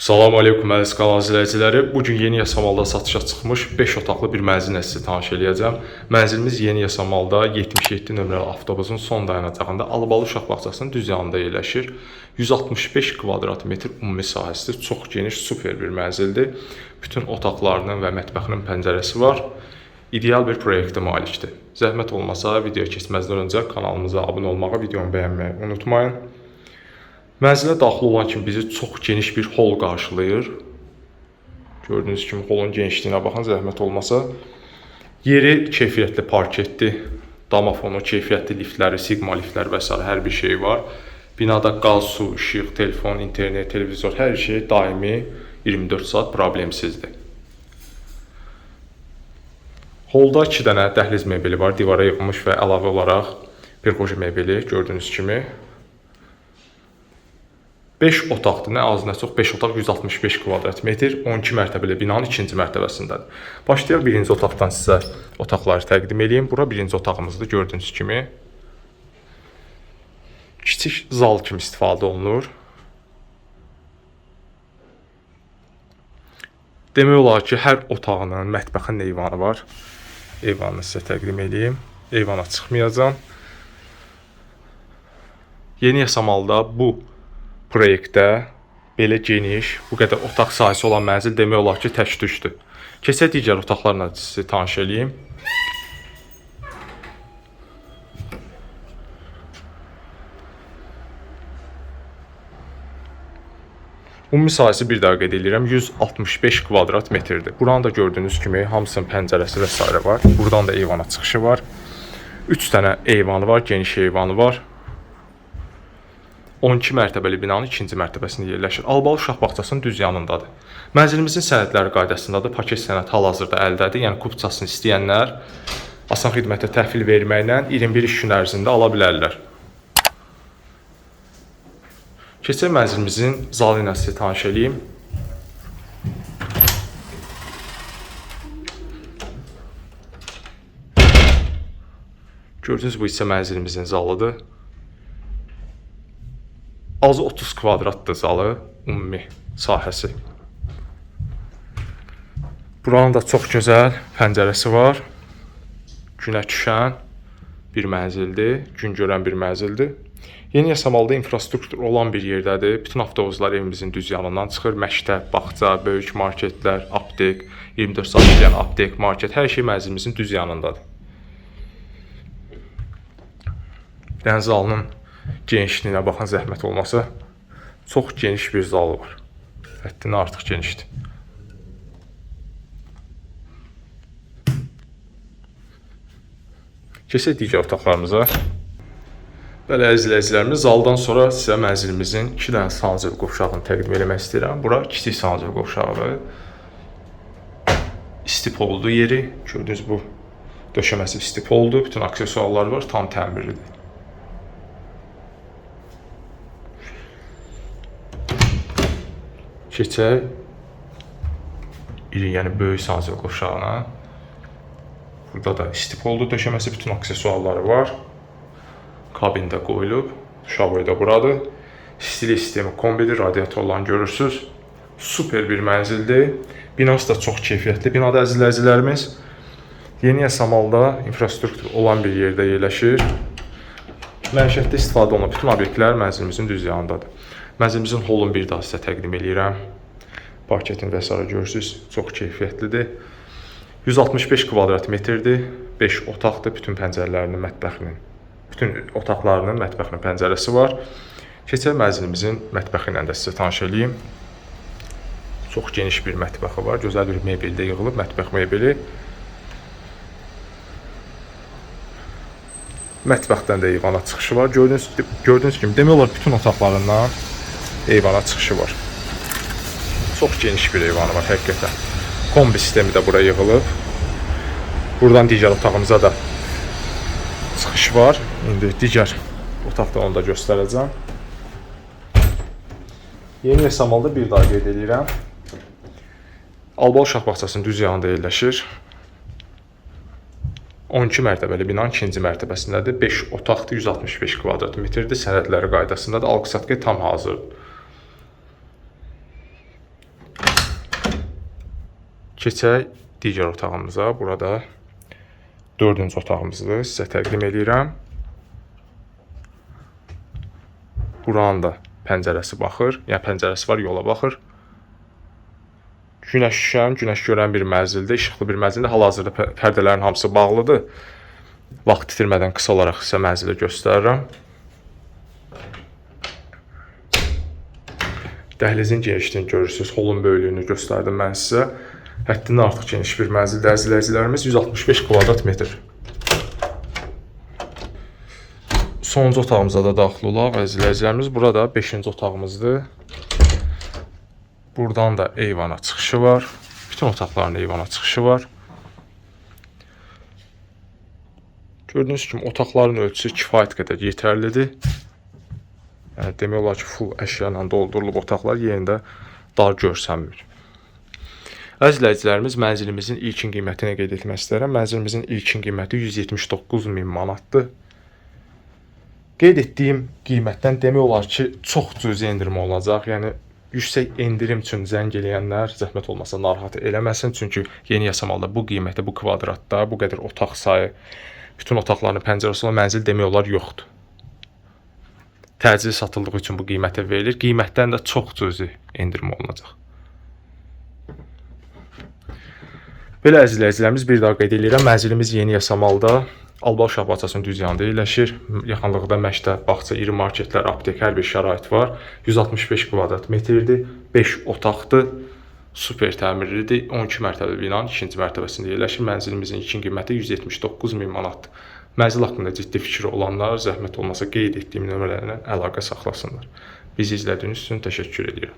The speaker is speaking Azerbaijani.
Salam aleykum əziz kanal izləyiciləri. Bu gün yeni Yasamalda satışa çıxmış 5 otaqlı bir mənzillə sizi tanış eləyəcəm. Mənzilimiz Yeni Yasamalda 77 nömrəli avtobusun son dayanacağında Alıbalı uşaq bağçasının düz yanında yerləşir. 165 kvadrat metr ümumi sahəsi çox geniş, super bir mənzildir. Bütün otaqlarının və mətbəxinin pəncərəsi var. İdeal bir proyektə malikdir. Zəhmət olmasa video keçməzdən öncə kanalımıza abunə olmağı, videonu bəyənməyi unutmayın. Mənzilə daxil olan kimi bizi çox geniş bir hol qarşılayır. Gördüyünüz kimi holun genişliyinə baxın, zəhmət olmasa. Yeri keyfiyyətli parketli, damafonu, keyfiyyətli liftləri, sigma liftlər və s. hər bir şey var. Binada qaz, su, işıq, telefon, internet, televizor, hər şey daimi 24 saat problemsizdir. Holda 2 dənə dəhliz mebeli var, divara yığılmış və əlavə olaraq perxoji mebeli gördüyünüz kimi 5 otaqdır, nə az nə çox 5 otaq 165 kvadrat metr, 12 mərtəbəli binanın ikinci mərtəbəsindədir. Başlayaq birinci otaqdan sizə otaqları təqdim edeyim. Bura birinci otağımızdır, gördüyünüz kimi. Kiçik zal kimi istifadə olunur. Demək olar ki, hər otağının mətbəxin eyvanı var. Eyvanını sizə təqdim edeyim. Eyvana çıxmayacağam. Yeni Yasamalda bu proyektdə belə geniş, bu qədər otaq sahəsi olan mənzil demək olar ki, tək düşdür. Keçək digər otaqlarla sizi tanış eləyim. Ümumi sahəsi bir daha qeyd edirəm 165 kvadrat metrdir. Buranın da gördüyünüz kimi hamısının pəncərəsi və s. var. Buradan da eyvana çıxışı var. 3 dənə eyvanı var, geniş eyvanı var. 12 mərtəbəli binanın ikinci mərtəbəsində yerləşir. Albalı uşaq bağçasının düz yanındadır. Mənzilimizin sənədləri qaydasındadır. Paket sənəd hal-hazırda əldədir. Yəni kupçasını istəyənlər asan xidmətə təhvil verməklə 21 iş gün ərzində ala bilərlər. Keçək mənzilimizin zalı ilə sizə tanış eləyim. Gördüyünüz bu isə mənzilimizin zalıdır. Azı 30 kvadratdır zalı, ümumi sahəsi. Buranın da çox gözəl pəncərəsi var. Günə düşən bir mənzildir, gün görən bir mənzildir. Yeni Yasamalda infrastruktur olan bir yerdədir. Bütün avtobuslar evimizin düz yanından çıxır. Məktəb, bağça, böyük marketlər, aptek, 24 saat işləyən aptek, market, hər şey mənzilimizin düz yanındadır. Dəniz zalının genişliyinə baxın zəhmət olmasa. Çox geniş bir zalı var. Həddindən artıq genişdir. Keçək digər otaqlarımıza. Bəli, əziz izləyicilərimiz, zaldan sonra sizə mənzilimizin 2 dənə sancaq qovşağını təqdim etmək istəyirəm. Bura kiçik sancaq qovşağıdır. İstip oldu yeri. Gördüyünüz bu döşəməsi istip oldu. Bütün aksesuarlar var, tam təmirlidir. Keçək iri, yəni böyük sancaq qovşağına. Burada da istip oldu döşəməsi, bütün aksesuarları var. Kabində qoyulub. Şavoy da buradır. Stili sistemi kombidir, radiatorlarını görürsüz. Super bir mənzildir. Binası da çox keyfiyyətli. Binada əzizlərimiz Yeni Yasamalda infrastruktur olan bir yerdə yerləşir. Məişətdə istifadə olunan bütün obyektlər mənzilimizin düz yanındadır. Mənzilimizin holunu bir daha sizə təqdim eləyirəm. Parketini və s. görürsüz, çox keyfiyyətlidir. 165 kvadrat metrdir. 5 otaqdır, bütün pəncərələrinin, mətbəxinin, bütün otaqlarının, mətbəxinin pəncərəsi var. Keçək mənzilimizin mətbəxi ilə də sizə tanış eləyim. Çox geniş bir mətbəxi var. Gözəl bir mebeldə yığılıb, mətbəx mebeli. Mətbəxdən də eyvana çıxışı var. Gördüyünüz, gördüyünüz kimi demək olar bütün otaqlarından eyvana çıxışı var. Çox geniş bir eyvanı var həqiqətən. Kombi sistemi də bura yığılıb. Buradan digər otağımıza da çıxış var. İndi digər otaqda onu da göstərəcəm. Yeni Yasamalda bir daha qeyd edirəm. Albal uşaq bağçasının düz yanında yerləşir. 12 mərtəbəli binanın ikinci mərtəbəsindədir. 5 otaqdır, 165 kvadrat metrdir. Sənədləri qaydasındadır. Alqı-satqı tam hazırdır. Keçək digər otağımıza. Burada 4-cü otağımızdır. Sizə təqdim edirəm. Buranın da pəncərəsi baxır. Yəni pəncərəsi var, yola baxır. Günəş şüşən, günəş görən bir mənzildir, işıqlı bir mənzildir. Hal-hazırda pə- pərdələrin hamısı bağlıdır. Vaxt itirmədən qısa olaraq sizə mənzili göstərirəm. Dəhlizin genişliyini görürsüz, holun böyüklüyünü göstərdim mən sizə. Həddindən artıq geniş bir mənzildir əzizlərimiz 165 kvadrat metr. Sonuncu otağımıza da daxil olaq əzizlərimiz. Burada 5-ci otağımızdır. Buradan da eyvana çıxışı var. Bütün otaqların eyvana çıxışı var. Gördüyünüz kimi otaqların ölçüsü kifayət qədər yetərlidir. Yəni demək olar ki, full əşya ilə doldurulub otaqlar yerində dar görsənmir. Əziz izləyicilərimiz, mənzilimizin ilkin qiymətini qeyd etmək istəyirəm. Mənzilimizin ilkin qiyməti 179 min manatdır. Qeyd etdiyim qiymətdən demək olar ki, çox cüzi endirim olacaq. Yəni yüksək endirim üçün zəng eləyənlər zəhmət olmasa narahat eləməsin, çünki yeni yasamalda bu qiymətə, bu kvadratda, bu qədər otaq sayı, bütün otaqların pəncərəsi olan mənzil demək olar yoxdur. Təcili satıldığı üçün bu qiymətə verilir. Qiymətdən də çox cüzi endirim olunacaq. Belə əziz izləyicilərimiz bir daha qeyd edirəm. Mənzilimiz Yeni Yasamalda Albal uşaq bağçasının düz yanında yerləşir. Yaxınlıqda məktəb, bağça, iri marketlər, aptek, hər bir şərait var. 165 kvadrat metrdir, 5 otaqdır. Super təmirlidir. 12 mərtəbəli binanın ikinci mərtəbəsində yerləşir. Mənzilimizin ilkin qiyməti 179 min manatdır. Mənzil haqqında ciddi fikri olanlar zəhmət olmasa qeyd etdiyim nömrələrlə əlaqə saxlasınlar. Bizi izlədiyiniz üçün təşəkkür edirəm.